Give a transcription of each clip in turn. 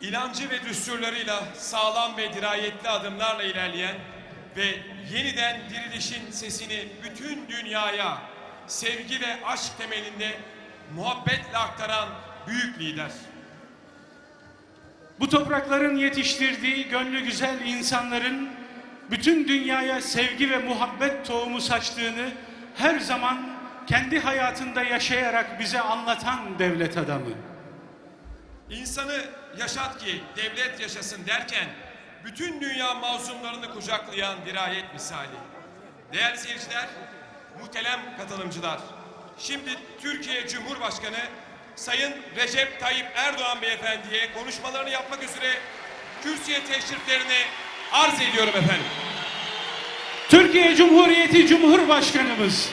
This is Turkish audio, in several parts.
inancı ve düsturlarıyla sağlam ve dirayetli adımlarla ilerleyen ve yeniden dirilişin sesini bütün dünyaya sevgi ve aşk temelinde muhabbetle aktaran büyük lider. Bu toprakların yetiştirdiği gönlü güzel insanların bütün dünyaya sevgi ve muhabbet tohumu saçtığını her zaman kendi hayatında yaşayarak bize anlatan devlet adamı. İnsanı yaşat ki devlet yaşasın derken bütün dünya mazlumlarını kucaklayan dirayet misali. Değerli seyirciler, muhterem katılımcılar. Şimdi Türkiye Cumhurbaşkanı Sayın Recep Tayyip Erdoğan Beyefendi'ye konuşmalarını yapmak üzere kürsüye teşriflerini arz ediyorum efendim. Türkiye Cumhuriyeti Cumhurbaşkanımız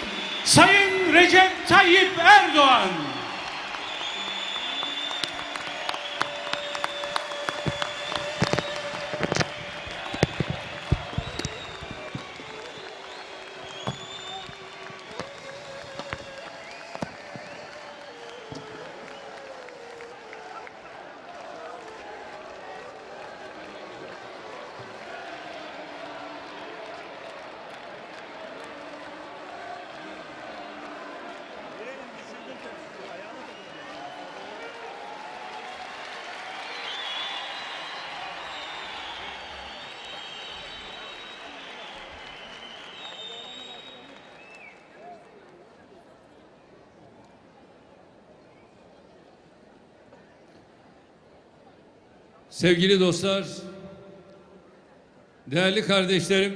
Sayın Recep Tayyip Erdoğan. Sevgili dostlar, değerli kardeşlerim,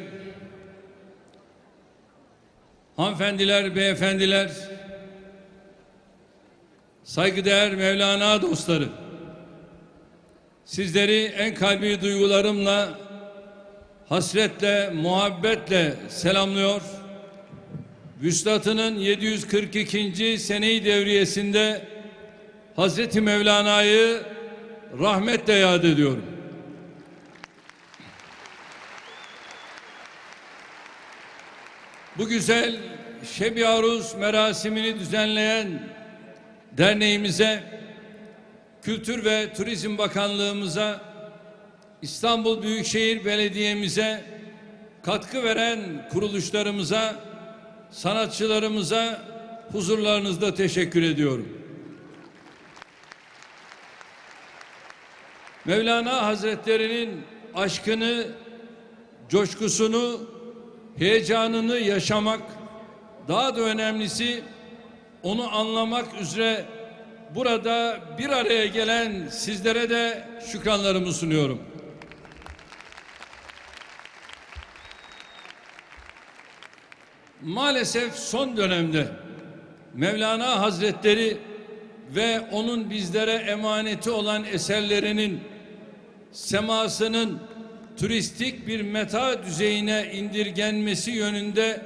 hanımefendiler, beyefendiler, saygıdeğer Mevlana dostları, sizleri en kalbi duygularımla, hasretle, muhabbetle selamlıyor. Vüslatının 742. seneyi devriyesinde Hazreti Mevlana'yı rahmetle yad ediyorum. Bu güzel Şebi Aruz merasimini düzenleyen derneğimize, Kültür ve Turizm Bakanlığımıza, İstanbul Büyükşehir Belediye'mize, katkı veren kuruluşlarımıza, sanatçılarımıza huzurlarınızda teşekkür ediyorum. Mevlana Hazretleri'nin aşkını, coşkusunu, heyecanını yaşamak, daha da önemlisi onu anlamak üzere burada bir araya gelen sizlere de şükranlarımı sunuyorum. Maalesef son dönemde Mevlana Hazretleri ve onun bizlere emaneti olan eserlerinin semasının turistik bir meta düzeyine indirgenmesi yönünde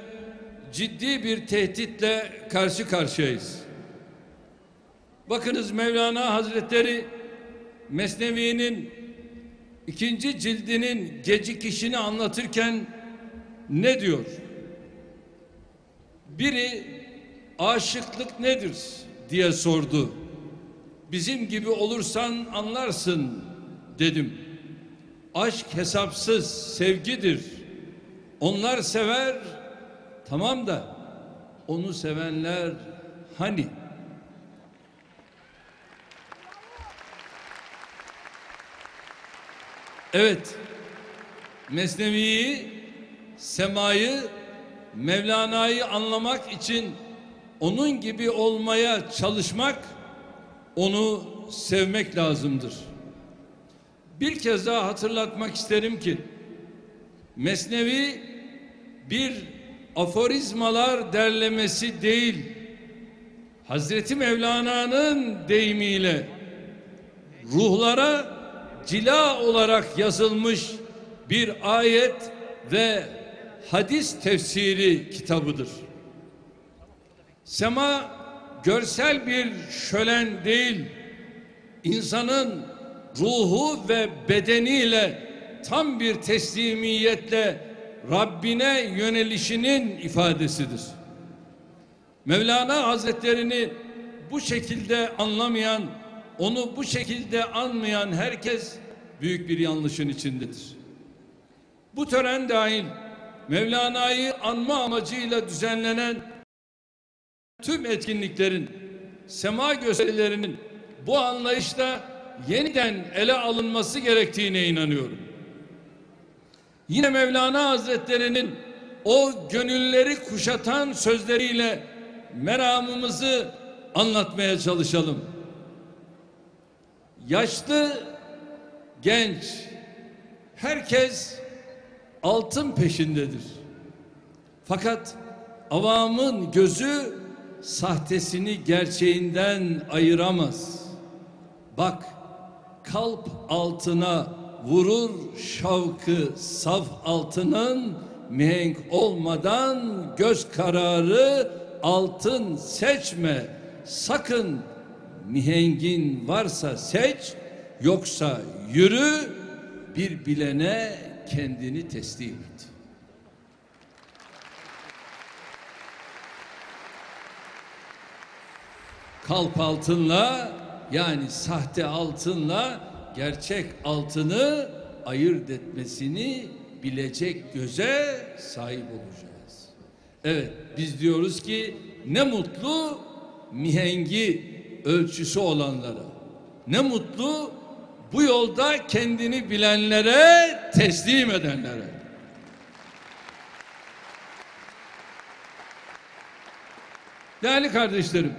ciddi bir tehditle karşı karşıyayız. Bakınız Mevlana Hazretleri Mesnevi'nin ikinci cildinin gecikişini anlatırken ne diyor? Biri aşıklık nedir diye sordu. Bizim gibi olursan anlarsın dedim. Aşk hesapsız sevgidir. Onlar sever tamam da onu sevenler hani? Evet. Mesnevi'yi, semayı, Mevlana'yı anlamak için onun gibi olmaya çalışmak, onu sevmek lazımdır. Bir kez daha hatırlatmak isterim ki Mesnevi bir aforizmalar derlemesi değil, Hazreti Mevlana'nın deyimiyle ruhlara cila olarak yazılmış bir ayet ve hadis tefsiri kitabıdır. Sema görsel bir şölen değil, insanın ruhu ve bedeniyle tam bir teslimiyetle Rabbine yönelişinin ifadesidir. Mevlana Hazretlerini bu şekilde anlamayan onu bu şekilde anmayan herkes büyük bir yanlışın içindedir. Bu tören dahil Mevlana'yı anma amacıyla düzenlenen tüm etkinliklerin, sema gösterilerinin bu anlayışla yeniden ele alınması gerektiğine inanıyorum. Yine Mevlana Hazretleri'nin o gönülleri kuşatan sözleriyle meramımızı anlatmaya çalışalım. Yaşlı, genç, herkes altın peşindedir. Fakat avamın gözü sahtesini gerçeğinden ayıramaz. Bak kalp altına vurur şavkı saf altının mihenk olmadan göz kararı altın seçme sakın mihengin varsa seç yoksa yürü bir bilene kendini teslim et. kalp altınla yani sahte altınla gerçek altını ayırt etmesini bilecek göze sahip olacağız. Evet biz diyoruz ki ne mutlu mihengi ölçüsü olanlara. Ne mutlu bu yolda kendini bilenlere, teslim edenlere. Değerli kardeşlerim,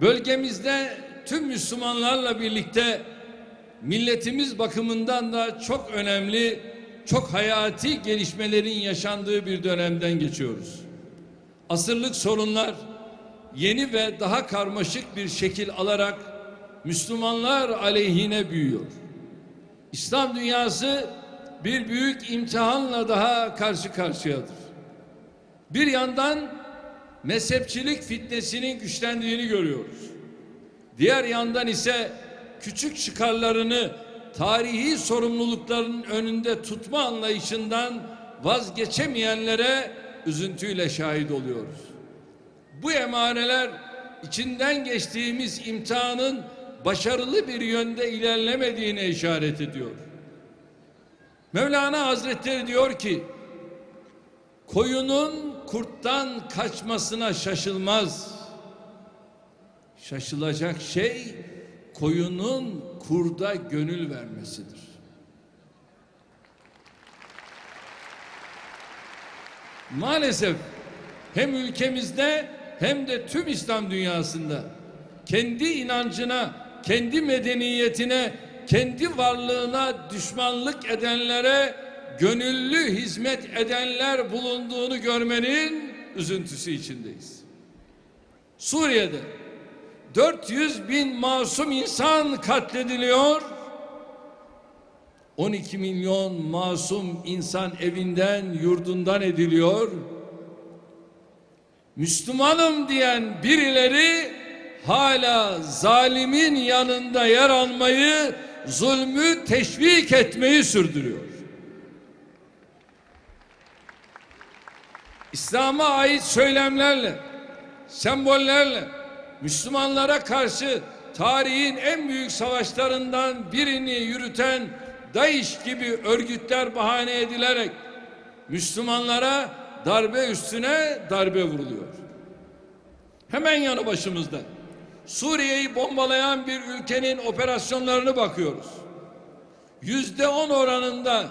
Bölgemizde tüm Müslümanlarla birlikte milletimiz bakımından da çok önemli, çok hayati gelişmelerin yaşandığı bir dönemden geçiyoruz. Asırlık sorunlar yeni ve daha karmaşık bir şekil alarak Müslümanlar aleyhine büyüyor. İslam dünyası bir büyük imtihanla daha karşı karşıyadır. Bir yandan mezhepçilik fitnesinin güçlendiğini görüyoruz. Diğer yandan ise küçük çıkarlarını tarihi sorumlulukların önünde tutma anlayışından vazgeçemeyenlere üzüntüyle şahit oluyoruz. Bu emareler içinden geçtiğimiz imtihanın başarılı bir yönde ilerlemediğine işaret ediyor. Mevlana Hazretleri diyor ki koyunun kurttan kaçmasına şaşılmaz. Şaşılacak şey koyunun kurda gönül vermesidir. Maalesef hem ülkemizde hem de tüm İslam dünyasında kendi inancına, kendi medeniyetine, kendi varlığına düşmanlık edenlere gönüllü hizmet edenler bulunduğunu görmenin üzüntüsü içindeyiz. Suriye'de 400 bin masum insan katlediliyor. 12 milyon masum insan evinden, yurdundan ediliyor. Müslümanım diyen birileri hala zalimin yanında yer almayı, zulmü teşvik etmeyi sürdürüyor. İslam'a ait söylemlerle, sembollerle Müslümanlara karşı tarihin en büyük savaşlarından birini yürüten DAEŞ gibi örgütler bahane edilerek Müslümanlara darbe üstüne darbe vuruluyor. Hemen yanı başımızda Suriye'yi bombalayan bir ülkenin operasyonlarını bakıyoruz. Yüzde on oranında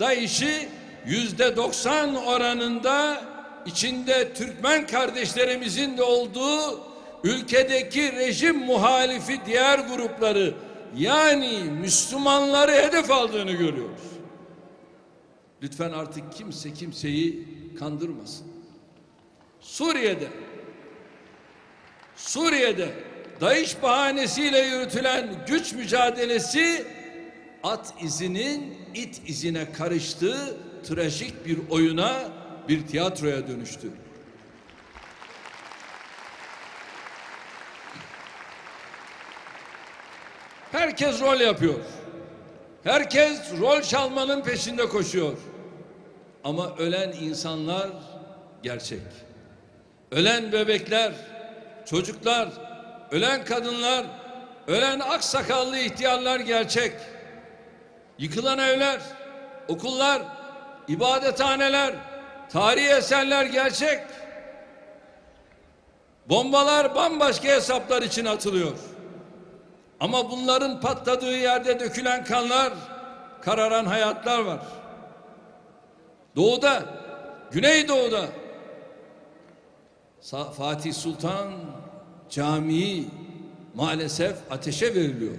DAEŞ'i yüzde doksan oranında içinde Türkmen kardeşlerimizin de olduğu ülkedeki rejim muhalifi diğer grupları yani Müslümanları hedef aldığını görüyoruz. Lütfen artık kimse kimseyi kandırmasın. Suriye'de Suriye'de DAEŞ bahanesiyle yürütülen güç mücadelesi at izinin it izine karıştığı trajik bir oyuna, bir tiyatroya dönüştü. Herkes rol yapıyor. Herkes rol çalmanın peşinde koşuyor. Ama ölen insanlar gerçek. Ölen bebekler, çocuklar, ölen kadınlar, Ölen aksakallı ihtiyarlar gerçek. Yıkılan evler, okullar, ibadethaneler, tarihi eserler gerçek. Bombalar bambaşka hesaplar için atılıyor. Ama bunların patladığı yerde dökülen kanlar, kararan hayatlar var. Doğuda, Güneydoğu'da Fatih Sultan Camii maalesef ateşe veriliyor.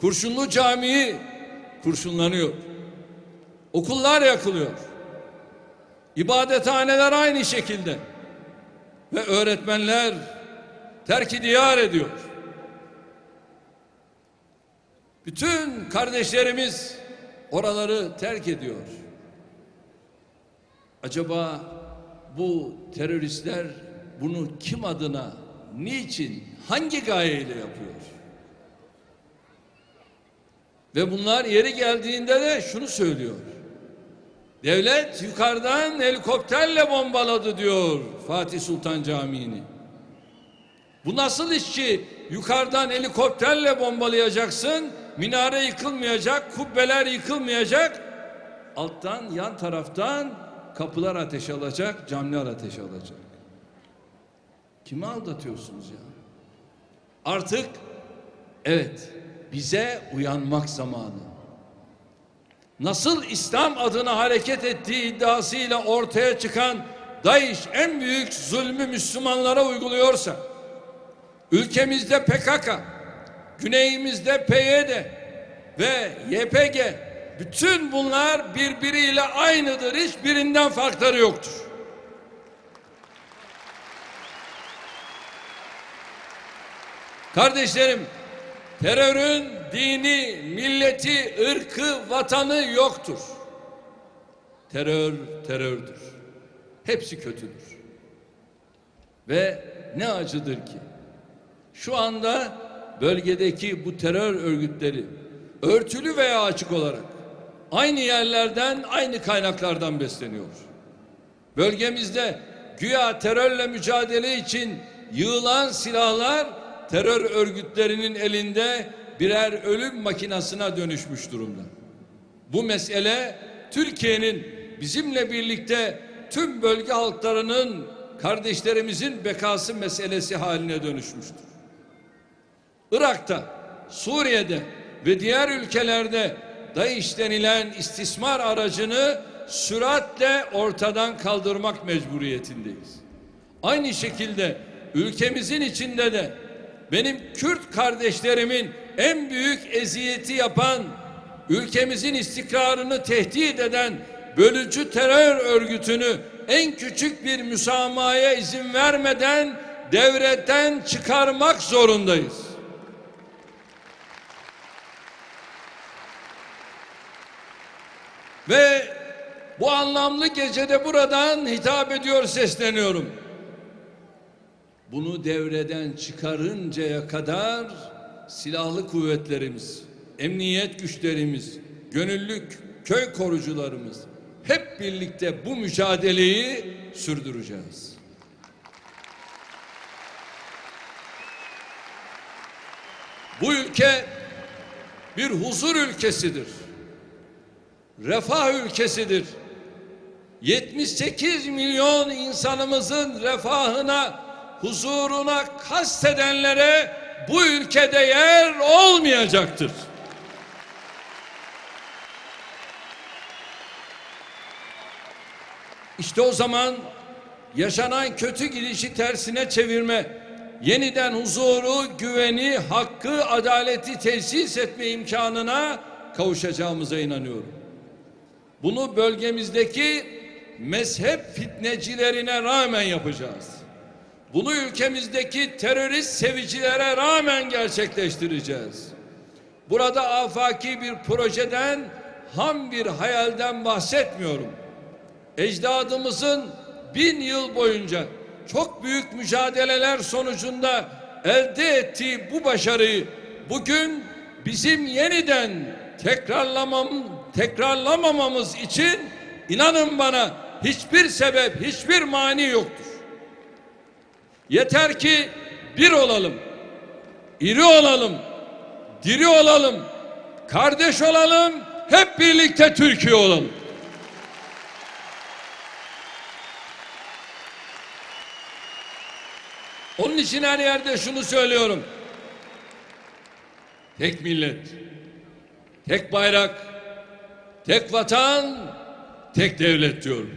Kurşunlu Camii kurşunlanıyor. Okullar yakılıyor. İbadethaneler aynı şekilde. Ve öğretmenler terk diyar ediyor. Bütün kardeşlerimiz oraları terk ediyor. Acaba bu teröristler bunu kim adına, niçin, hangi gayeyle yapıyor? Ve bunlar yeri geldiğinde de şunu söylüyor. Devlet yukarıdan helikopterle bombaladı diyor Fatih Sultan Camii'ni. Bu nasıl iş ki yukarıdan helikopterle bombalayacaksın, minare yıkılmayacak, kubbeler yıkılmayacak, alttan yan taraftan kapılar ateş alacak, camlar ateş alacak. Kimi aldatıyorsunuz ya? Artık evet bize uyanmak zamanı. Nasıl İslam adına hareket ettiği iddiasıyla ortaya çıkan DAEŞ en büyük zulmü Müslümanlara uyguluyorsa, ülkemizde PKK, güneyimizde PYD ve YPG, bütün bunlar birbiriyle aynıdır, hiçbirinden farkları yoktur. Kardeşlerim, terörün dini, milleti, ırkı, vatanı yoktur. Terör terördür. Hepsi kötüdür. Ve ne acıdır ki şu anda bölgedeki bu terör örgütleri örtülü veya açık olarak aynı yerlerden, aynı kaynaklardan besleniyor. Bölgemizde güya terörle mücadele için yığılan silahlar terör örgütlerinin elinde birer ölüm makinasına dönüşmüş durumda. Bu mesele Türkiye'nin bizimle birlikte tüm bölge halklarının kardeşlerimizin bekası meselesi haline dönüşmüştür. Irak'ta, Suriye'de ve diğer ülkelerde DAEŞ denilen istismar aracını süratle ortadan kaldırmak mecburiyetindeyiz. Aynı şekilde ülkemizin içinde de benim Kürt kardeşlerimin en büyük eziyeti yapan, ülkemizin istikrarını tehdit eden bölücü terör örgütünü en küçük bir müsamahaya izin vermeden devletten çıkarmak zorundayız. Ve bu anlamlı gecede buradan hitap ediyor sesleniyorum. Bunu devreden çıkarıncaya kadar silahlı kuvvetlerimiz, emniyet güçlerimiz, gönüllük köy korucularımız hep birlikte bu mücadeleyi sürdüreceğiz. Bu ülke bir huzur ülkesidir. Refah ülkesidir. 78 milyon insanımızın refahına, huzuruna kastedenlere bu ülkede yer olmayacaktır. İşte o zaman yaşanan kötü gidişi tersine çevirme, yeniden huzuru, güveni, hakkı, adaleti tesis etme imkanına kavuşacağımıza inanıyorum. Bunu bölgemizdeki mezhep fitnecilerine rağmen yapacağız. Bunu ülkemizdeki terörist sevicilere rağmen gerçekleştireceğiz. Burada afaki bir projeden, ham bir hayalden bahsetmiyorum. Ecdadımızın bin yıl boyunca çok büyük mücadeleler sonucunda elde ettiği bu başarıyı bugün bizim yeniden tekrarlamam, tekrarlamamamız için inanın bana hiçbir sebep, hiçbir mani yoktur. Yeter ki bir olalım. iri olalım, diri olalım, kardeş olalım, hep birlikte Türkiye olalım. Onun için her yerde şunu söylüyorum. Tek millet, tek bayrak, tek vatan, tek devlet diyorum.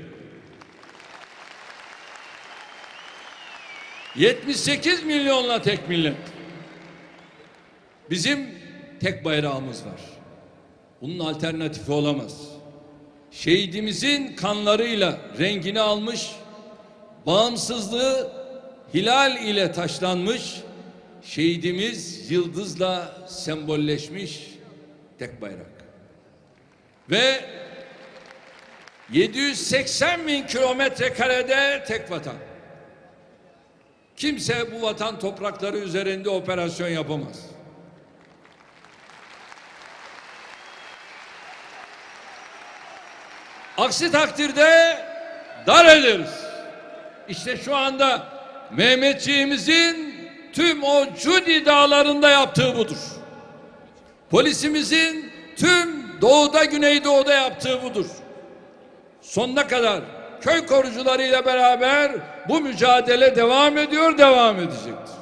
78 milyonla tek millet. Bizim tek bayrağımız var. Bunun alternatifi olamaz. Şehidimizin kanlarıyla rengini almış, bağımsızlığı hilal ile taşlanmış, şehidimiz yıldızla sembolleşmiş tek bayrak. Ve 780 bin kilometre karede tek vatan. Kimse bu vatan toprakları üzerinde operasyon yapamaz. Aksi takdirde dar ederiz. İşte şu anda Mehmetçiğimizin tüm o Cudi dağlarında yaptığı budur. Polisimizin tüm doğuda güneydoğuda yaptığı budur. Sonuna kadar köy korucularıyla beraber bu mücadele devam ediyor, devam edecektir.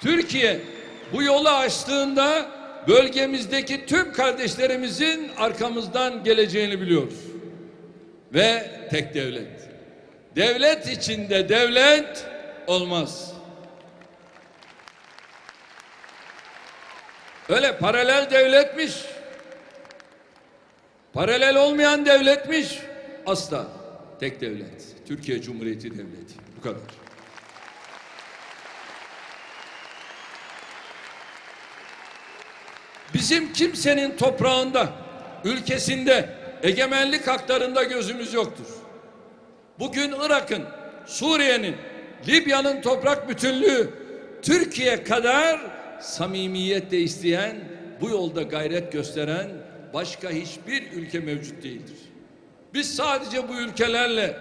Türkiye bu yolu açtığında bölgemizdeki tüm kardeşlerimizin arkamızdan geleceğini biliyoruz. Ve tek devlet. Devlet içinde devlet olmaz. Öyle paralel devletmiş. Paralel olmayan devletmiş. Asla tek devlet. Türkiye Cumhuriyeti Devleti. Bu kadar. Bizim kimsenin toprağında, ülkesinde, egemenlik haklarında gözümüz yoktur. Bugün Irak'ın, Suriye'nin, Libya'nın toprak bütünlüğü Türkiye kadar samimiyetle isteyen, bu yolda gayret gösteren başka hiçbir ülke mevcut değildir. Biz sadece bu ülkelerle,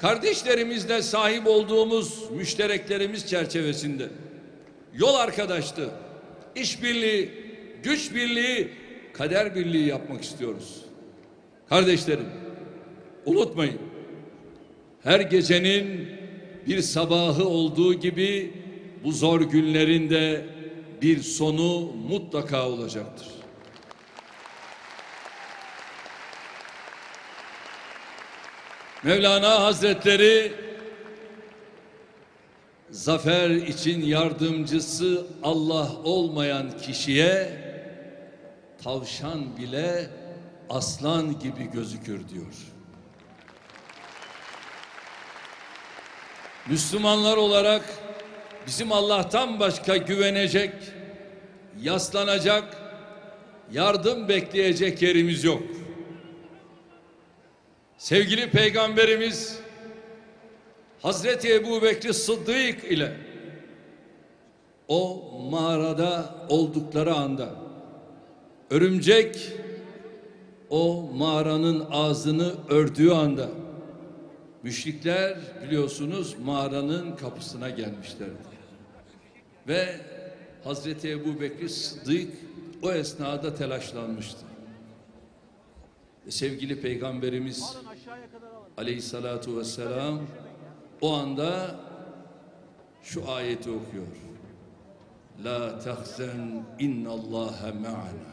kardeşlerimizle sahip olduğumuz müştereklerimiz çerçevesinde yol arkadaşlığı, işbirliği, güç birliği, kader birliği yapmak istiyoruz. Kardeşlerim, unutmayın. Her gecenin bir sabahı olduğu gibi bu zor günlerinde bir sonu mutlaka olacaktır. Mevlana Hazretleri zafer için yardımcısı Allah olmayan kişiye tavşan bile aslan gibi gözükür diyor. Müslümanlar olarak bizim Allah'tan başka güvenecek, yaslanacak, yardım bekleyecek yerimiz yok. Sevgili Peygamberimiz Hazreti Ebu Bekir Sıddık ile o mağarada oldukları anda örümcek o mağaranın ağzını ördüğü anda müşrikler biliyorsunuz mağaranın kapısına gelmişlerdi. Ve Hazreti Ebu Bekir Sıddık o esnada telaşlanmıştı. Ve sevgili Peygamberimiz Aleyhissalatu vesselam o anda şu ayeti okuyor. La tahzen innallaha ma'ana.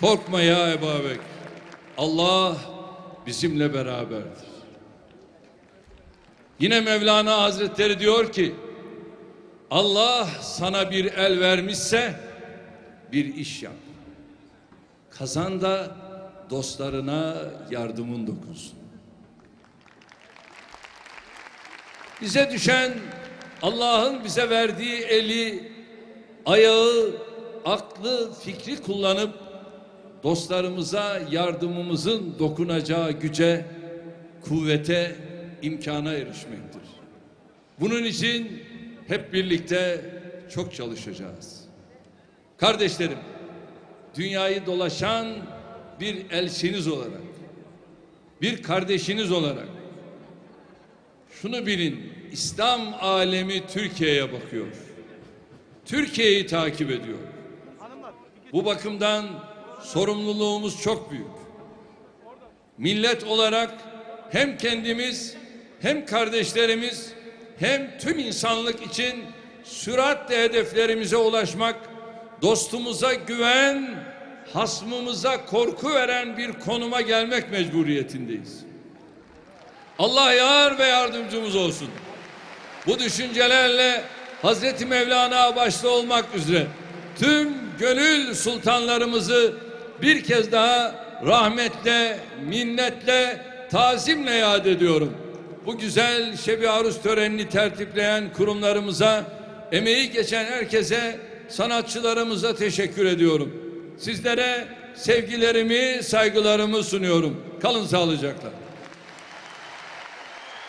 Korkma ya Ebu Bekir. Allah bizimle beraberdir. Yine Mevlana Hazretleri diyor ki Allah sana bir el vermişse bir iş yap. Kazan da dostlarına yardımın dokunsun. Bize düşen Allah'ın bize verdiği eli, ayağı, aklı, fikri kullanıp dostlarımıza yardımımızın dokunacağı güce, kuvvete, imkana erişmektir. Bunun için hep birlikte çok çalışacağız. Kardeşlerim, dünyayı dolaşan bir elçiniz olarak, bir kardeşiniz olarak şunu bilin, İslam alemi Türkiye'ye bakıyor. Türkiye'yi takip ediyor. Bu bakımdan sorumluluğumuz çok büyük. Millet olarak hem kendimiz hem kardeşlerimiz hem tüm insanlık için süratle hedeflerimize ulaşmak, dostumuza güven, hasmımıza korku veren bir konuma gelmek mecburiyetindeyiz. Allah yar ve yardımcımız olsun. Bu düşüncelerle Hazreti Mevlana başta olmak üzere tüm gönül sultanlarımızı bir kez daha rahmetle, minnetle, tazimle yad ediyorum. Bu güzel şebi aruz törenini tertipleyen kurumlarımıza, emeği geçen herkese, sanatçılarımıza teşekkür ediyorum. Sizlere sevgilerimi, saygılarımı sunuyorum. Kalın sağlıcakla.